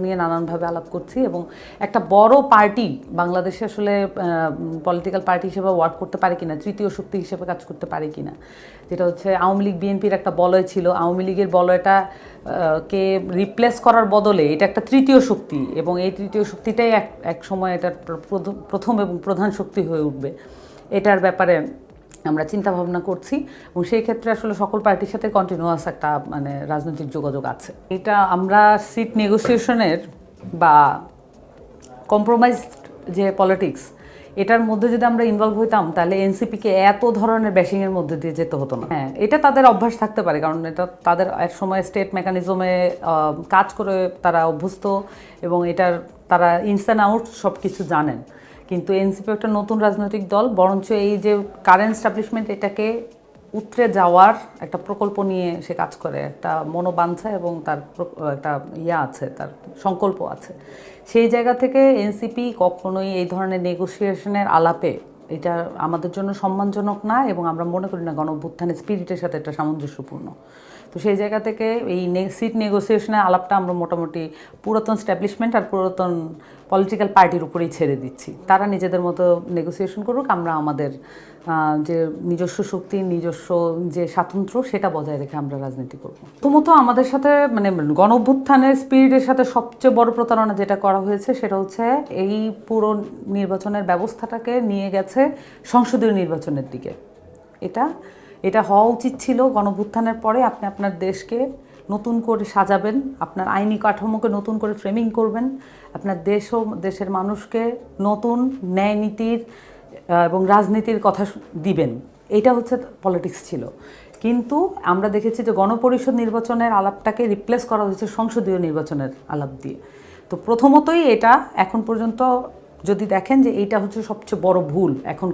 নিয়ে নানানভাবে আলাপ করছি এবং একটা বড় পার্টি বাংলাদেশে আসলে পলিটিক্যাল পার্টি হিসেবে ওয়ার্ক করতে পারে কিনা, তৃতীয় শক্তি হিসেবে কাজ করতে পারে কিনা, যেটা হচ্ছে আওয়ামী লীগ, বিএনপির একটা বলয় ছিল। আওয়ামী লীগের বলয়টা কে রিপ্লেস করার বদলে এটা একটা তৃতীয় শক্তি এবং এই তৃতীয় শক্তিটাই এক এক সময় এটার প্রথম- প্রথম এবং প্রধান শক্তি হয়ে উঠবে। এটার ব্যাপারে আমরা চিন্তা ভাবনা করছি এবং সেই ক্ষেত্রে আসলে সকল পার্টির সাথে কন্টিনিউয়াস একটা মানে রাজনৈতিক যোগাযোগ আছে। এটা আমরা সিট নেগোসিয়েশনের বা কম্প্রোমাইজ যে পলিটিক্স এটার মধ্যে যদি আমরা ইনভলভ হইতাম, তাহলে এনসিপিকে এত ধরনের ব্যাশিংয়ের মধ্যে দিয়ে যেতে হতো না। হ্যাঁ এটা তাদের অভ্যাস থাকতে পারে, কারণ এটা তাদের এক সময় স্টেট মেকানিজমে কাজ করে তারা অভ্যস্ত এবং এটার তারা ইনস অ্যান্ড আউট সব কিছু জানেন। কিন্তু এনসিপি একটা নতুন রাজনৈতিক দল, বরঞ্চ এই যে কারেন্ট স্টাবলিশমেন্ট এটাকে উতরে যাওয়ার একটা প্রকল্প নিয়ে সে কাজ করে। একটা মনোবাঞ্ছা এবং তার একটা ইয়া আছে, তার সংকল্প আছে। সেই জায়গা থেকে এনসিপি কখনোই এই ধরনের নেগোসিয়েশনের আলাপে এটা আমাদের জন্য সম্মানজনক না এবং আমরা মনে করি না গণ অভ্যুত্থানের স্পিরিটের সাথে এটা সামঞ্জস্যপূর্ণ। তো সেই জায়গা থেকে এই সিট নেগোসিয়েশনের আলাপটা আমরা মোটামুটি পুরাতন স্ট্যাবলিশমেন্ট আর পুরাতন পলিটিক্যাল পার্টির উপরেই ছেড়ে দিচ্ছি। তারা নিজেদের মতো নেগোসিয়েশন করুক, আমরা আমাদের যে নিজস্ব শক্তি, নিজস্ব যে স্বাতন্ত্র্য, সেটা বজায় রেখে আমরা রাজনীতি করব। প্রথমত আমাদের সাথে মানে গণ অভ্যুত্থানের স্পিরিটের সাথে সবচেয়ে বড় প্রতারণা যেটা করা হয়েছে, সেটা হচ্ছে এই পুরো নির্বাচনের ব্যবস্থাটাকে নিয়ে গেছে সংসদীয় নির্বাচনের দিকে। এটা এটা হওয়া উচিত ছিল। গণভুত্থানের পরে আপনি আপনার দেশকে নতুন করে সাজাবেন, আপনার আইনি কাঠামোকে নতুন করে ফ্রেমিং করবেন, আপনার দেশ ও দেশের মানুষকে নতুন ন্যায় নীতির এবং রাজনীতির কথা দিবেন। এটা হচ্ছে পলিটিক্স ছিল। কিন্তু আমরা দেখেছি যে গণপরিষদ নির্বাচনের আলাপটাকে রিপ্লেস করা হয়েছে সংসদীয় নির্বাচনের আলাপ দিয়ে। তো প্রথমতই এটা এখন পর্যন্ত যদি দেখেন যে এইটা হচ্ছে সবচেয়ে বড় ভুল এখন